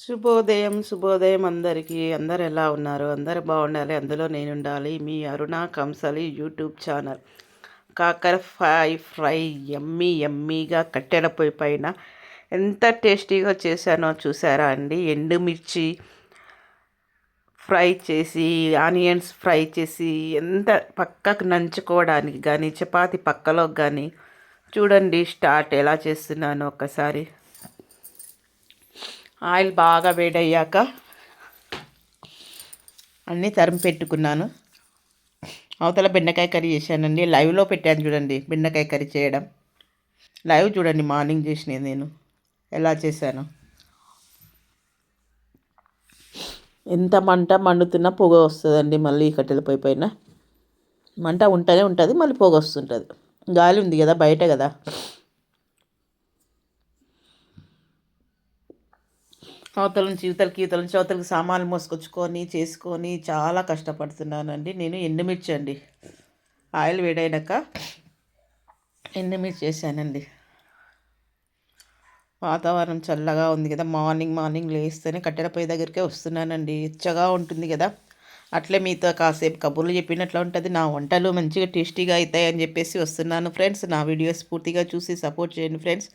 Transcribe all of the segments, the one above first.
శుభోదయం శుభోదయం అందరికీ. అందరు ఎలా ఉన్నారు? అందరు బాగుండాలి. అందులో నేను ఉండాలి మీ అరుణ కంసలి యూట్యూబ్ ఛానల్. కాకర ఫ్రై ఫ్రై ఎమ్మీ ఎమ్మీగా కట్టెల పొయ్యి పైన ఎంత టేస్టీగా చేశానో చూసారా అండి? ఎండుమిర్చి ఫ్రై చేసి ఆనియన్స్ ఫ్రై చేసి ఎంత పక్కకు నంచుకోవడానికి కానీ చపాతి పక్కలోకి కానీ చూడండి స్టార్ట్ ఎలా చేస్తున్నాను ఒకసారి. ఆయిల్ బాగా వేడయ్యాక అన్నీ తరిమి పెట్టుకున్నాను. అవతల బెండకాయ కర్రీ చేశానండి. లైవ్లో పెట్టాను చూడండి బెండకాయ కర్రీ చేయడం. లైవ్ చూడండి మార్నింగ్ చేసినది నేను. ఎలా చేశాను. ఎంత మంట మండుతున్నా పొగ వస్తుందండి మళ్ళీ కట్టెల పొయ్యి పైన. మంట ఉంటూనే ఉంటుంది మళ్ళీ పొగ వస్తుంటుంది. గాలి ఉంది కదా బయట కదా. అవతల నుంచి యువతలకి యువతల నుంచి అవతలకి సామాన్లు మోసుకొచ్చుకొని చేసుకొని చాలా కష్టపడుతున్నానండి. నేను ఎండుమిర్చి అండి. ఆయిల్ వేడైనాక ఎండుమిర్చి చేశానండి వాతావరణం చల్లగా ఉంది కదా. మార్నింగ్ మార్నింగ్ లేస్తేనే కట్టెల పొయ్యి దగ్గరికే వస్తున్నానండి. ఇచ్చగా ఉంటుంది కదా. అట్లే మీతో కాసేపు కబుర్లు చెప్పినట్లు ఉంటుంది. నా వంటలు మంచిగా టేస్టీగా అవుతాయని చెప్పేసి వస్తున్నాను ఫ్రెండ్స్. నా వీడియోస్ పూర్తిగా చూసి సపోర్ట్ చేయండి ఫ్రెండ్స్.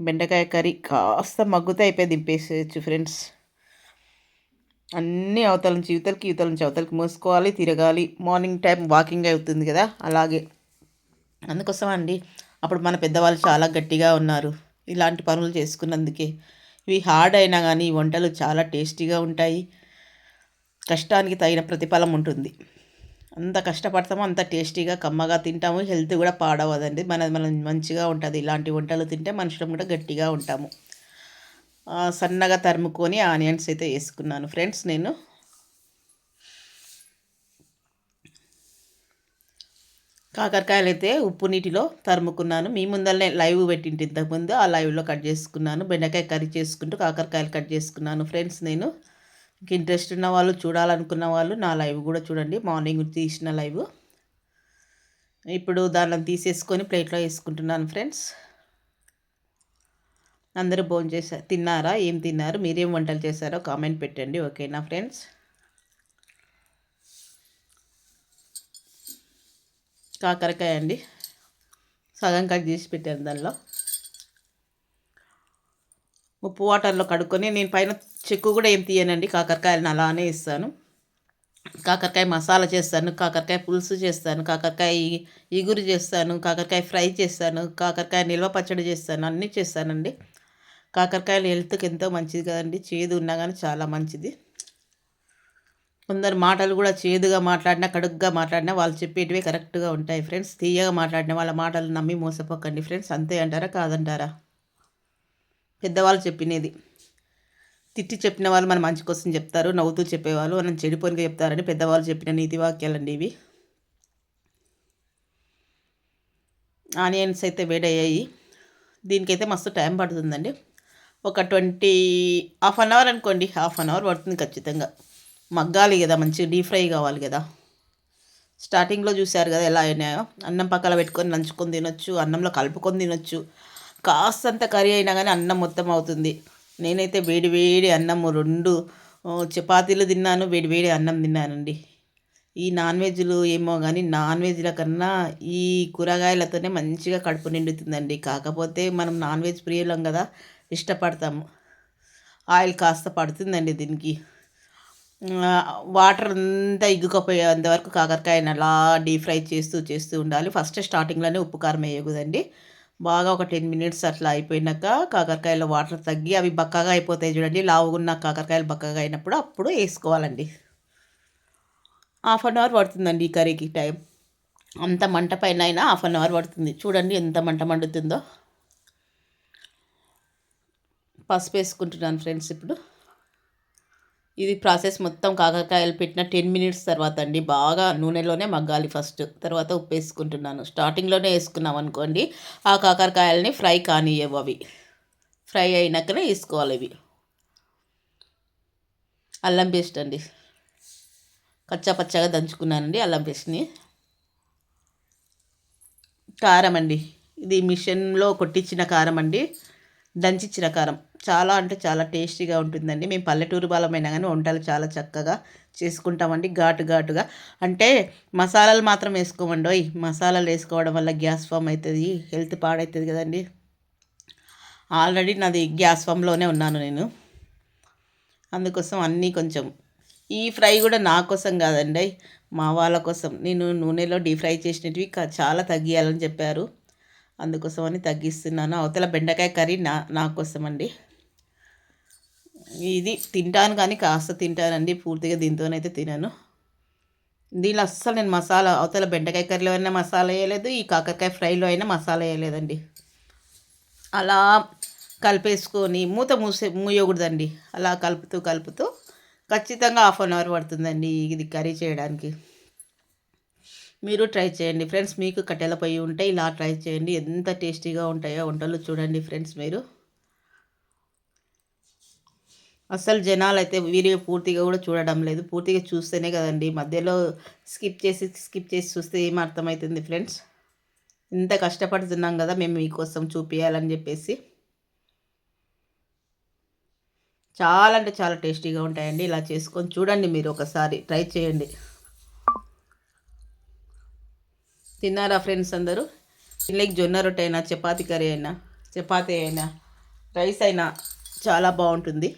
బెండకాయ కర్రీ కాస్త మగ్గుతే అయిపోయి దింపేసేయచ్చు ఫ్రెండ్స్. అన్నీ అవతల నుంచి యువతలకి యువతల నుంచి అవతలకి మూసుకోవాలి తిరగాలి. మార్నింగ్ టైం వాకింగ్ అవుతుంది కదా అలాగే. అందుకోసం అండి అప్పుడు మన పెద్దవాళ్ళు చాలా గట్టిగా ఉన్నారు. ఇలాంటి పనులు చేసుకున్నందుకే. ఇవి హార్డ్ అయినా కానీ వంటలు చాలా టేస్టీగా ఉంటాయి. కష్టానికి తగిన ప్రతిఫలం ఉంటుంది. అంత కష్టపడతామో అంత టేస్టీగా కమ్మగా తింటాము. హెల్త్ కూడా పాడవదండి. మన మనం మంచిగా ఉంటుంది. ఇలాంటి వంటలు తింటే మనుషులం కూడా గట్టిగా ఉంటాము. సన్నగా తరుముకొని ఆనియన్స్ అయితే వేసుకున్నాను. ఫ్రెండ్స్ నేను కాకరకాయలు అయితే ఉప్పు నీటిలో తరుముకున్నాను. మీ ముందరనే లైవ్ పెట్టింటి ఇంతకుముందు. ఆ లైవ్లో కట్ చేసుకున్నాను. బెండకాయ కర్రీ చేసుకుంటూ కాకరకాయలు కట్ చేసుకున్నాను. ఫ్రెండ్స్ నేను ఇంట్రెస్ట్ ఉన్న వాళ్ళు చూడాలనుకున్న వాళ్ళు నా లైవ్ కూడా చూడండి. మార్నింగ్ తీసిన లైవ్ ఇప్పుడు దాన్ని తీసేసుకొని ప్లేట్లో వేసుకుంటున్నాను ఫ్రెండ్స్ అందరూ భోజనం చేశారు తిన్నారా? ఏం తిన్నారు? మీరేం వంటలు చేశారో కామెంట్ పెట్టండి. ఓకేనా ఫ్రెండ్స్ కాకరకాయ అండి. సగం కట్ చేసి పెట్టాను దానిలో. ఉప్పు వాటర్లో కడుక్కొని నేను పైన చెక్కు కూడా ఏం తీయనండి. కాకరకాయలను అలానే ఇస్తాను. కాకరకాయ మసాలా చేస్తాను కాకరకాయ పులుసు చేస్తాను కాకరకాయ ఇగురు చేస్తాను కాకరకాయ ఫ్రై చేస్తాను కాకరకాయ నిల్వ పచ్చడి చేస్తాను అన్నీ చేస్తానండి. కాకరకాయలు హెల్త్కి ఎంతో మంచిది కదండి. చేదు ఉన్నా కానీ చాలా మంచిది. కొందరు మాటలు కూడా చేదుగా మాట్లాడినా కడుగ్గా మాట్లాడినా వాళ్ళు చెప్పేటివే కరెక్ట్గా ఉంటాయి ఫ్రెండ్స్. తీయగా మాట్లాడిన వాళ్ళ మాటలు నమ్మి మోసపోకండి ఫ్రెండ్స్. అంతే అంటారా? కాదంటారా? పెద్దవాళ్ళు చెప్పినది. తిట్టి చెప్పిన వాళ్ళు మన మంచి కోసం చెప్తారు నవ్వుతూ చెప్పేవాళ్ళు మనం చెడిపోయినగా చెప్తారని పెద్దవాళ్ళు చెప్పిన నీతి వాక్యాలండి ఇవి. ఆనియన్స్ అయితే వేడయ్యాయి. దీనికైతే మస్తు టైం పడుతుందండి. ఒక ట్వంటీ హాఫ్ అన్ అవర్ అనుకోండి హాఫ్ అన్ అవర్ పడుతుంది ఖచ్చితంగా. మగ్గాలి కదా మంచి డీప్ ఫ్రై కావాలి కదా. స్టార్టింగ్లో చూశారు కదా ఎలా అయినాయో. అన్నం పక్కన పెట్టుకొని నంచుకొని తినొచ్చు అన్నంలో కలుపుకొని తినొచ్చు. కాస్తంత కర్రీ అయినా కానీ అన్నం మొత్తం అవుతుంది. నేనైతే వేడి వేడి అన్నము రెండు చపాతీలు తిన్నాను వేడి వేడి అన్నం తిన్నానండి. ఈ నాన్ వెజ్లు ఏమో కానీ నాన్ వెజ్ల కన్నా ఈ కూరగాయలతోనే మంచిగా కడుపు నిండుతుందండి. కాకపోతే మనం నాన్ వెజ్ ప్రియులం కదా ఇష్టపడతాము. ఆయిల్ కాస్త పడుతుందండి దీనికి. వాటర్ అంతా ఇగ్గుకపోయేంతవరకు కాకరకాయని అలా డీప్ ఫ్రై చేస్తూ చేస్తూ ఉండాలి. ఫస్ట్ స్టార్టింగ్లోనే ఉప్పు కారం వేయకూడదండి. బాగా ఒక టెన్ మినిట్స్ అట్లా అయిపోయినాక కాకరకాయలో వాటర్ తగ్గి అవి బక్కగా అయిపోతాయి చూడండి లావుగున్న కాకరకాయలు బక్కగా అయినప్పుడు అప్పుడు వేసుకోవాలండి. హాఫ్ అన్ అవర్ పడుతుందండి ఈ కర్రీకి టైం. అంత మంట పైన అయినా హాఫ్ అన్ అవర్ పడుతుంది. చూడండి ఎంత మంట మండుతుందో. పసుపు వేసుకుంటున్నాను ఫ్రెండ్స్ ఇప్పుడు. ఇది ప్రాసెస్ మొత్తం కాకరకాయలు పెట్టిన టెన్ మినిట్స్ తర్వాత అండి. బాగా నూనెలోనే మగ్గాలి ఫస్ట్. తర్వాత ఉప్పు వేసుకుంటున్నాను స్టార్టింగ్లోనే వేసుకున్నాం అనుకోండి ఆ కాకరకాయలని ఫ్రై కానియవు అవి. ఫ్రై అయినాకనే వేసుకోవాలి ఇవి. అల్లం పేస్ట్ అండి. కచ్చా పచ్చగా దంచుకున్నానండి అల్లం పేస్ట్ని. కారం అండి. ఇది మిషన్లో కొట్టించిన కారం అండి. దంచిచ్చిన కారం. చాలా అంటే చాలా టేస్టీగా ఉంటుందండి. మేము పల్లెటూరు బలమైనా కానీ వంటలు చాలా చక్కగా చేసుకుంటామండి ఘాటు ఘాటుగా. అంటే మసాలాలు మాత్రం వేసుకోమండి మసాలాలు వేసుకోవడం వల్ల గ్యాస్ ఫామ్ అవుతుంది హెల్త్ పాడవుతుంది కదండి. ఆల్రెడీ నాది గ్యాస్ ఫామ్లోనే ఉన్నాను నేను. అందుకోసం అన్నీ కొంచెం ఈ ఫ్రై కూడా నా కోసం కాదండి. మా వాళ్ళ కోసం. నేను నూనెలో డీ ఫ్రై చేసినవి చాలా తగ్గియాలని చెప్పారు. అందుకోసం అని తగ్గిస్తున్నాను. అవతల బెండకాయ కర్రీ నా నా కోసం అండి ఇది తింటాను కానీ కాస్త తింటానండి. పూర్తిగా దీంతోనైతే తినను. దీనిలో అస్సలు నేను మసాలా అవతల బెండకాయ కర్రీలో అయినా మసాలా వేయలేదు. ఈ కాకరకాయ ఫ్రైలో అయినా మసాలా వేయలేదండి. అలా కలిపేసుకొని మూత మూసే మూయకూడదండి. అలా కలుపుతూ కలుపుతూ ఖచ్చితంగా హాఫ్ అన్ అవర్ పడుతుందండి ఇది కర్రీ చేయడానికి. మీరు ట్రై చేయండి ఫ్రెండ్స్. మీకు కట్టెల పొయ్యి ఉంటే ఇలా ట్రై చేయండి. ఎంత టేస్టీగా ఉంటాయో వంటలు చూడండి ఫ్రెండ్స్ మీరు. అసలు జనాలు అయితే వీడియో పూర్తిగా కూడా చూడడం లేదు. పూర్తిగా చూస్తేనే కదండి. మధ్యలో స్కిప్ చేసి స్కిప్ చేసి చూస్తే ఏం అర్థమవుతుంది ఫ్రెండ్స్? ఇంత కష్టపడుతున్నాం కదా మేము మీకోసం చూపించాలని చెప్పేసి. చాలా అంటే చాలా టేస్టీగా ఉంటాయండి. ఇలా చేసుకొని చూడండి మీరు ఒకసారి. ట్రై చేయండి. తిన్నారా ఫ్రెండ్స్ అందరూ? ఇంట్లోకి జొన్న రొట్టె అయినా చపాతీ కర్రీ అయినా చపాతీ అయినా రైస్ అయినా చాలా బాగుంటుంది.